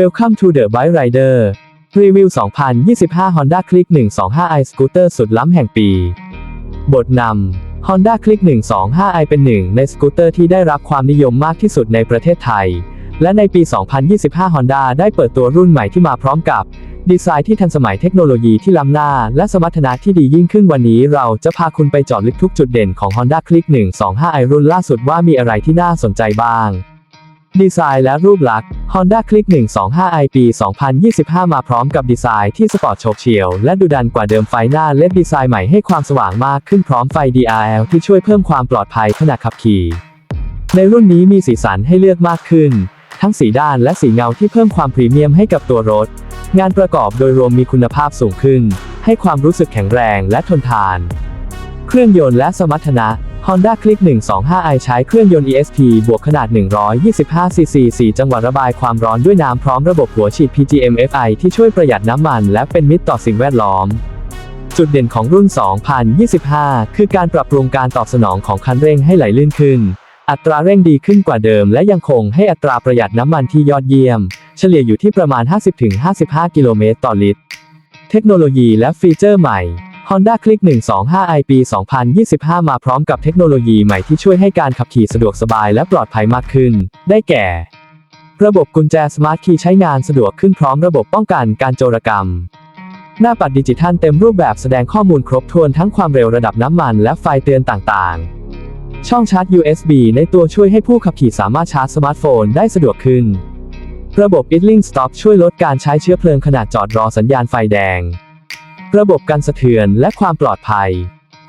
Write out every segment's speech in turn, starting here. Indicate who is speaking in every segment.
Speaker 1: Welcome to the Bike Rider รีวิว 2025 Honda Click 125i Scooter สุดล้ำแห่งปี บทนำ Honda Click 125i เป็นหนึ่งในสกูตเตอร์ที่ได้รับความนิยมมากที่สุดในประเทศไทย และในปี 2025 Honda ได้เปิดตัวรุ่นใหม่ที่มาพร้อมกับ ดีไซน์ที่ทันสมัยเทคโนโลยีที่ล้ำหน้า และสมรรถนะที่ดียิ่งขึ้นวันนี้เราจะพาคุณไปเจาะลึกทุกจุดเด่นของ Honda Click 125i รุ่นล่าสุดว่ามีอะไรที่น่าสนใจบ้าง ดีไซน์และรูปลักษณ์ Honda Click 125i ปี 2025 มาพร้อมกับดีไซน์ที่สปอร์ตโฉบเฉี่ยว และดูดันกว่าเดิมไฟหน้าเล็ดดีไซน์ใหม่ให้ความสว่างมากขึ้นพร้อมไฟ DRL ที่ช่วยเพิ่มความปลอดภัยขณะขับขี่ ในรุ่นนี้มีสีสันให้เลือกมากขึ้น ทั้งสีด้านและสีเงาที่เพิ่มความพรีเมียมให้กับตัวรถ งานประกอบโดยรวมมีคุณภาพสูงขึ้น ให้ความรู้สึกแข็งแรงและทนทาน เครื่องยนต์และสมรรถนะ Honda Click 125i ใช้เครื่องยนต์ ESP บวกขนาด 125cc 4 จังหวะระบายความร้อนด้วยน้ำพร้อมระบบหัวฉีด PGM-FI ที่ช่วยประหยัดน้ำมันและเป็นมิตรต่อสิ่งแวดล้อม จุดเด่นของรุ่น 2025 คือการปรับปรุงการตอบสนองของคันเร่งให้ไหลลื่นขึ้น อัตราเร่งดีขึ้นกว่าเดิม และยังคงให้อัตราประหยัดน้ำมันที่ยอดเยี่ยม เฉลี่ยอยู่ที่ประมาณ 50-55 กิโลเมตรต่อลิตร เทคโนโลยีและฟีเจอร์ใหม่ Honda Click 125i ปี 2025 มาพร้อมกับเทคโนโลยีใหม่ที่ช่วยให้การขับขี่สะดวกสบายและปลอดภัยมากขึ้น ได้แก่ ระบบกุญแจสมาร์ทคีย์ใช้งานสะดวกขึ้นพร้อมระบบป้องกันการโจรกรรม หน้าปัดดิจิทัลเต็มรูปแบบแสดงข้อมูลครบถ้วนทั้งความเร็วระดับน้ำมันและไฟเตือนต่างๆ ช่องชาร์จ USB ในตัวช่วยให้ผู้ขับขี่สามารถชาร์จสมาร์ทโฟนได้สะดวกขึ้น ระบบ idling stop ช่วยลดการใช้เชื้อเพลิงขณะจอดรอสัญญาณไฟแดง ระบบกันสะเทือนและความปลอดภัย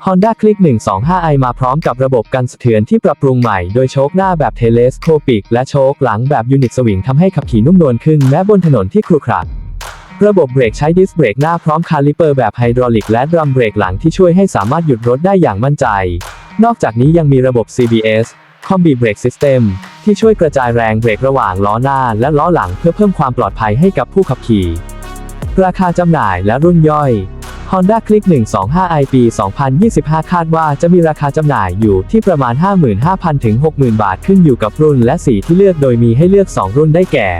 Speaker 1: Honda Click 125i มาพร้อมกับระบบกันสะเทือนที่ปรับปรุงใหม่ โดยโชคหน้าแบบเทเลสโคปิก และโชคหลังแบบยูนิตสวิงทำให้ขับขี่นุ่มนวลขึ้นแม้บนถนนที่ครุขระระบบเบรกใช้ดิสเบรกหน้าพร้อมคาลิเปอร์แบบไฮดรอลิกและดรัมเบรกหลังที่ช่วยให้สามารถหยุดรถได้อย่างมั่นใจ นอกจากนี้ยังมีระบบ CBS Combi Brake System ที่ช่วยกระจายแรงเบรกระหว่างล้อหน้าและล้อหลังเพื่อเพิ่มความปลอดภัยให้กับผู้ขับขี่ ราคาจำหน่ายและรุ่นย่อย Honda Click 125i ปี 2025 คาดว่าจะมีราคาจำหน่ายอยู่ที่ประมาณ 55,000 ถึง 60,000 บาทขึ้นอยู่กับรุ่นและสีที่เลือกโดยมีให้เลือก 2 รุ่นได้แก่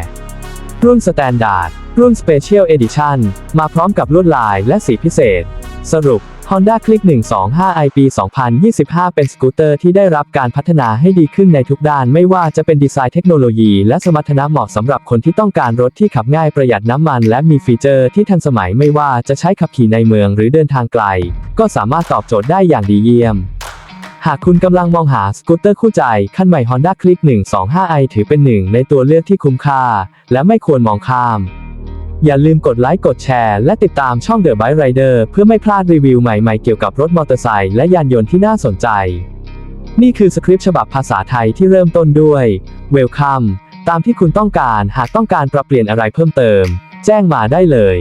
Speaker 1: รุ่น Standard รุ่น Special Edition มาพร้อมกับลวดลายและสีพิเศษ สรุป Honda Click 125i ปี 2025 เป็นสกูตเตอร์ที่ได้รับการพัฒนาให้ดีขึ้นในทุกด้าน ไม่ว่าจะเป็นดีไซน์เทคโนโลยี และสมรรถนะเหมาะสำหรับคนที่ต้องการรถที่ขับง่ายประหยัดน้ำมัน และมีฟีเจอร์ที่ทันสมัยไม่ว่าจะใช้ขับขี่ในเมืองหรือเดินทางไกล ก็สามารถตอบโจทย์ได้อย่างดีเยี่ยมหากคุณกำลังมองหาสกูตเตอร์คู่ใจ คันใหม่ Honda Click 125i ถือเป็นหนึ่งในตัวเลือกที่คุ้มค่า และไม่ควรมองข้าม อย่าลืมกดไลค์กดแชร์และติดตามช่อง The Bike Rider เพื่อไม่พลาดรีวิวใหม่ๆเกี่ยวกับรถมอเตอร์ไซค์และยานยนต์ที่น่าสนใจ นี่คือสคริปต์ฉบับภาษาไทยที่เริ่มต้นด้วย Welcome ตามที่คุณต้องการหากต้องการปรับเปลี่ยนอะไรเพิ่มเติม แจ้งมาได้เลย